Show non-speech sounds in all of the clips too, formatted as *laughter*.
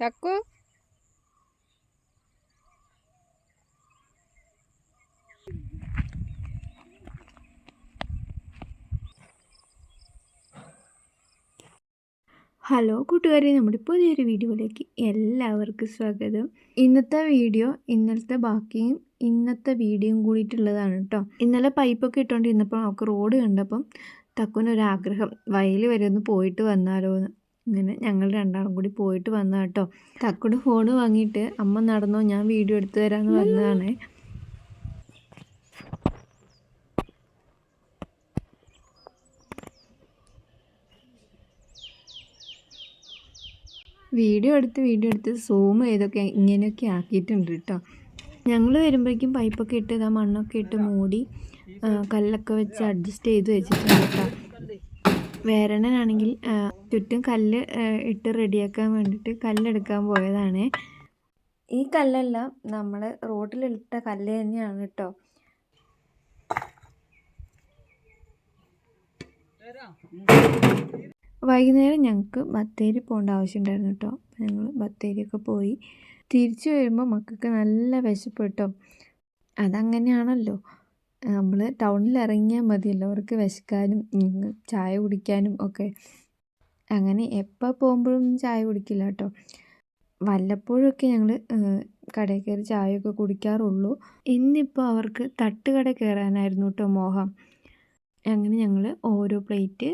ചക്കു hello കൂട്ടുകാരെ. നമ്മുടെ പുതിയൊരു വീഡിയോയിലേക്ക് എല്ലാവർക്കും സ്വാഗതം. ഇന്നത്തെ വീഡിയോ ഇന്നലത്തെ ബാക്കിയും ഇന്നത്തെ വീഡിയോയും കൂടിയിട്ടുള്ളതാണ് കേട്ടോ. ഇന്നലെ പൈപ്പൊക്കെ ഇട്ടുകൊണ്ടിരുന്നപ്പോൾ നമുക്ക് റോഡ് കണ്ടപ്പം തക്കുനൊരാഗ്രഹം വയൽ വരെ ഒന്ന് പോയിട്ട് വന്നാലോ എന്ന് അങ്ങനെ ഞങ്ങൾ രണ്ടാളും കൂടി പോയിട്ട് വന്ന കേട്ടോ തക്കുടെ ഫോൺ വാങ്ങിയിട്ട് അമ്മ നടന്നോ ഞാൻ വീഡിയോ എടുത്തു തരാമെന്ന് പറഞ്ഞതാണ് വീഡിയോ എടുത്ത് വീഡിയോ എടുത്ത് സൂം ചെയ്തൊക്കെ ഇങ്ങനെയൊക്കെ ആക്കിയിട്ടുണ്ട് കേട്ടോ ഞങ്ങൾ വരുമ്പോഴേക്കും പൈപ്പൊക്കെ ഇട്ട് ഇതാ മണ്ണൊക്കെ ഇട്ട് മൂടി കല്ലൊക്കെ വെച്ച് അഡ്ജസ്റ്റ് ചെയ്ത് വെച്ചിട്ടുണ്ട് കേട്ടോ വേരണനാണെങ്കിൽ ചുറ്റും കല്ല് ഇട്ട് റെഡിയാക്കാൻ വേണ്ടിയിട്ട് കല്ലെടുക്കാൻ പോയതാണ്. ഈ കല്ലെല്ലാം നമ്മൾ റോഡിലിട്ട കല്ല് തന്നെയാണ് കേട്ടോ വൈകുന്നേരം ഞങ്ങൾക്ക് ബത്തേരി പോകേണ്ട ആവശ്യമുണ്ടായിരുന്നു കേട്ടോ ഞങ്ങൾ ബത്തേരിയൊക്കെ പോയി. തിരിച്ചു വരുമ്പോൾ മക്കൾക്ക് നല്ല വിശപ്പ് കേട്ടോ അതങ്ങനെയാണല്ലോ. നമ്മൾ ടൗണിൽ ഇറങ്ങിയാൽ മതിയല്ലോ. അവർക്ക് വിശക്കാനും ചായ കുടിക്കാനും ഒക്കെ. അങ്ങനെ എപ്പോൾ പോകുമ്പോഴും ചായ കുടിക്കില്ല കേട്ടോ. വല്ലപ്പോഴൊക്കെ ഞങ്ങൾ കടയിൽ കയറി ചായയൊക്കെ കുടിക്കാറുള്ളൂ. ഇന്നിപ്പോൾ അവർക്ക് തട്ടുകട കയറാനായിരുന്നു കേട്ടോ മോഹം. അങ്ങനെ ഞങ്ങൾ ഓരോ പ്ലേറ്റ്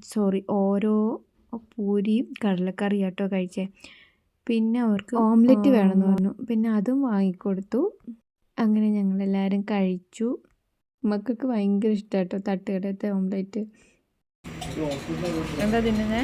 സോറി ഓരോ പൂരിയും കടലക്കറി കേട്ടോ കഴിച്ചേ. പിന്നെ അവർക്ക് ഓംലെറ്റ് വേണമെന്ന് പറഞ്ഞു. പിന്നെ അതും വാങ്ങിക്കൊടുത്തു. അങ്ങനെ ഞങ്ങളെല്ലാവരും കഴിച്ചു. മക്കൾക്ക് ഭയങ്കര ഇഷ്ടമാട്ടോ തട്ടുകടത്തെ ഓംലെറ്റ്. എന്താ തിന്നുന്നേ?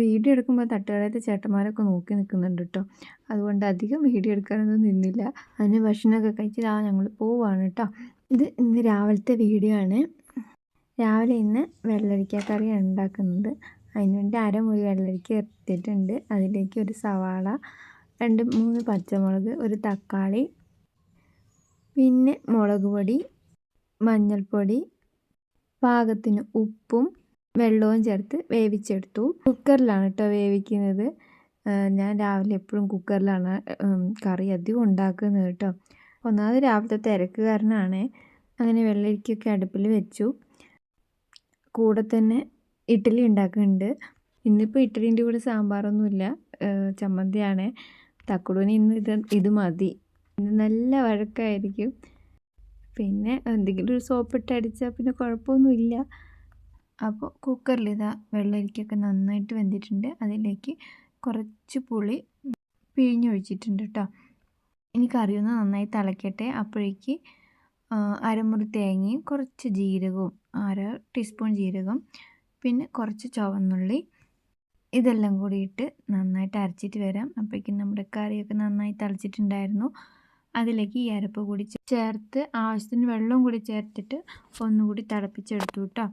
വീഡിയോ എടുക്കുമ്പോൾ തട്ടുകടയിലത്തെ ചേട്ടന്മാരൊക്കെ നോക്കി നിൽക്കുന്നുണ്ട് കേട്ടോ അതുകൊണ്ട് അധികം വീഡിയോ എടുക്കാനൊന്നും നിന്നില്ല. അതിന് ഭക്ഷണമൊക്കെ കഴിച്ചിട്ട് ആ ഞങ്ങൾ പോവാണ് കേട്ടോ ഇത് ഇന്ന് രാവിലത്തെ വീഡിയോ ആണ്. രാവിലെ ഇന്ന് വെള്ളരിക്ക കറിയാണ് ഉണ്ടാക്കുന്നത്. അതിനുവേണ്ടി അരമുറി വെള്ളരിക്ക എത്തിയിട്ടുണ്ട് അതിലേക്ക് ഒരു സവാള രണ്ട് മൂന്ന് പച്ചമുളക് ഒരു തക്കാളി പിന്നെ മുളക് പൊടി മഞ്ഞൾപ്പൊടി പാകത്തിന് ഉപ്പും വെള്ളവും ചേർത്ത് വേവിച്ചെടുത്തു. കുക്കറിലാണ് കേട്ടോ വേവിക്കുന്നത്. ഞാൻ രാവിലെ എപ്പോഴും കുക്കറിലാണ് കറി അധികം ഉണ്ടാക്കുന്നത് കേട്ടോ. ഒന്നാമത് രാവിലത്തെ തിരക്ക് കാരണമാണ്. അങ്ങനെ വെള്ളരിക്കൊക്കെ അടുപ്പിൽ വെച്ചു. കൂടെ തന്നെ ഇഡ്ഡലി ഉണ്ടാക്കുന്നുണ്ട്. ഇന്നിപ്പോൾ ഇഡ്ഡലിന്റെ കൂടെ സാമ്പാറൊന്നുമില്ല. ചമ്മന്തിയാണ്. തക്കുടൂന് ഇന്ന് ഇത് ഇത് മതി. നല്ല വഴക്കായിരിക്കും. പിന്നെ എന്തെങ്കിലും ഒരു സോപ്പിട്ട് അടിച്ചാൽ പിന്നെ കുഴപ്പമൊന്നുമില്ല. അപ്പോൾ കുക്കറിൽ ഇതാ വെള്ളരിക്കൊക്കെ നന്നായിട്ട് വെന്തിട്ടുണ്ട്. അതിലേക്ക് കുറച്ച് പുളി പിഴിഞ്ഞൊഴിച്ചിട്ടുണ്ട് കേട്ടോ ഇനി കറി ഒന്ന് നന്നായി തിളയ്ക്കട്ടെ അപ്പോഴേക്ക് അരമുറി തേങ്ങയും കുറച്ച് ജീരകവും അര ടീസ്പൂൺ ജീരകം പിന്നെ കുറച്ച് ചുവന്നുള്ളി. ഇതെല്ലാം കൂടി ഇട്ട് നന്നായിട്ട് അരച്ചിട്ട് വരാം. അപ്പോഴേക്കും നമ്മുടെ കറിയൊക്കെ നന്നായി തിളച്ചിട്ടുണ്ടായിരുന്നു. അതിലേക്ക് ഈ അരപ്പ് കൂടി ചേർത്ത് ആവശ്യത്തിന് വെള്ളവും കൂടി ചേർത്തിട്ട് ഒന്നുകൂടി തിളപ്പിച്ചെടുത്തു കേട്ടോ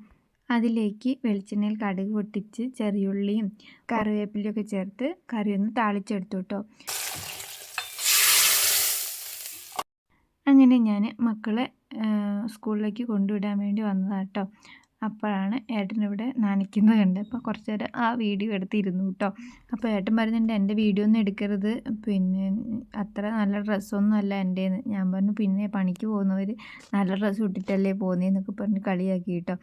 അതിലേക്ക് വെളിച്ചെണ്ണയിൽ കടുക് പൊട്ടിച്ച് ചെറിയുള്ളിയും കറിവേപ്പിലയൊക്കെ ചേർത്ത് കറി ഒന്ന് താളിച്ചെടുത്തു കേട്ടോ അങ്ങനെ ഞാൻ മക്കളെ സ്കൂളിലേക്ക് കൊണ്ടുവിടാൻ വേണ്ടി വന്നതാണ് കേട്ടോ അപ്പോഴാണ് ഏട്ടനിവിടെ നനയ്ക്കുന്നത് കണ്ട് അപ്പോൾ കുറച്ച് നേരം ആ വീഡിയോ എടുത്തിരുന്നു കേട്ടോ അപ്പോൾ ഏട്ടൻ പറയുന്നുണ്ട് എന്റെ വീഡിയോ ഒന്നും എടുക്കരുത്. പിന്നെ അത്ര നല്ല ഡ്രസ്സൊന്നും അല്ല എന്റേന്ന് ഞാൻ പറഞ്ഞു പിന്നെ പണിക്ക് പോകുന്നവർ നല്ല ഡ്രസ്സ് ഇട്ടിട്ടല്ലേ പോകുന്നതെന്നൊക്കെ പറഞ്ഞ് കളിയാക്കി കേട്ടോ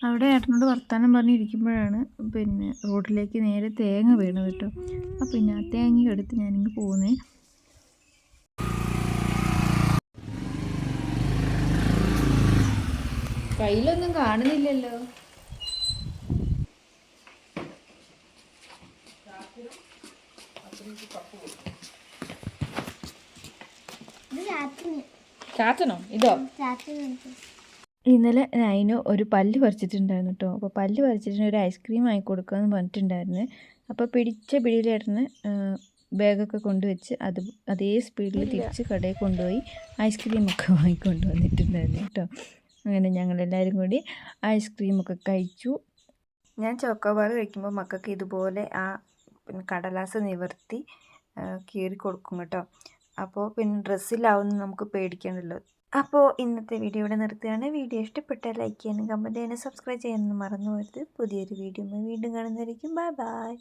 അവിടെ ഏട്ടനോട് വർത്തമാനം പറഞ്ഞിരിക്കുമ്പോഴാണ് പിന്നെ റോഡിലേക്ക് നേരെ തേങ്ങ വീണത് കേട്ടോ. അപ്പം പിന്നെ ആ തേങ്ങ എടുത്ത് ഞാനിങ്ങ് പോകുന്നേ കയ്യിലൊന്നും കാണുന്നില്ലല്ലോ. ചാച്ചനോ. ഇതോ? ചാത്തിന് ഇന്നലെ നൈനു ഒരു പല്ല് പറിച്ചിട്ടുണ്ടായിരുന്നു കേട്ടോ അപ്പോൾ പല്ല് പറിച്ചിട്ട് ഒരു ഐസ്ക്രീം ആയി കൊടുക്കാമെന്ന് പറഞ്ഞിട്ടുണ്ടായിരുന്നു. അപ്പോൾ പിടിച്ച പിടിയിലേട്ടന് ബാഗൊക്കെ കൊണ്ടുവച്ച് അത് അതേ സ്പീഡിൽ തിരിച്ച് കടയിൽ കൊണ്ടുപോയി ഐസ്ക്രീമൊക്കെ *laughs* വാങ്ങിക്കൊണ്ട് വന്നിട്ടുണ്ടായിരുന്നു കേട്ടോ അങ്ങനെ ഞങ്ങളെല്ലാവരും കൂടി ഐസ്ക്രീമൊക്കെ കഴിച്ചു. ഞാൻ ചോക്കോബാർ കഴിക്കുമ്പോൾ മക്കൾക്ക് ഇതുപോലെ ആ കടലാസ് നിവർത്തി കീറി കൊടുക്കും കേട്ടോ അപ്പോൾ പിന്നെ ഡ്രസ്സിലാവുന്ന നമുക്ക് പേടിക്കണ്ടല്ലോ. അപ്പോൾ ഇന്നത്തെ വീഡിയോ ഇവിടെ നിർത്തുകയാണ് വീഡിയോ ഇഷ്ടപ്പെട്ടാൽ ലൈക്ക് ചെയ്യാനും കമന്റ് ചെയ്യാനും സബ്സ്ക്രൈബ് ചെയ്യാനും മറന്നു പോകരുത്. പുതിയൊരു വീഡിയോ വീണ്ടും കാണുന്നതായിരിക്കും. Bye bye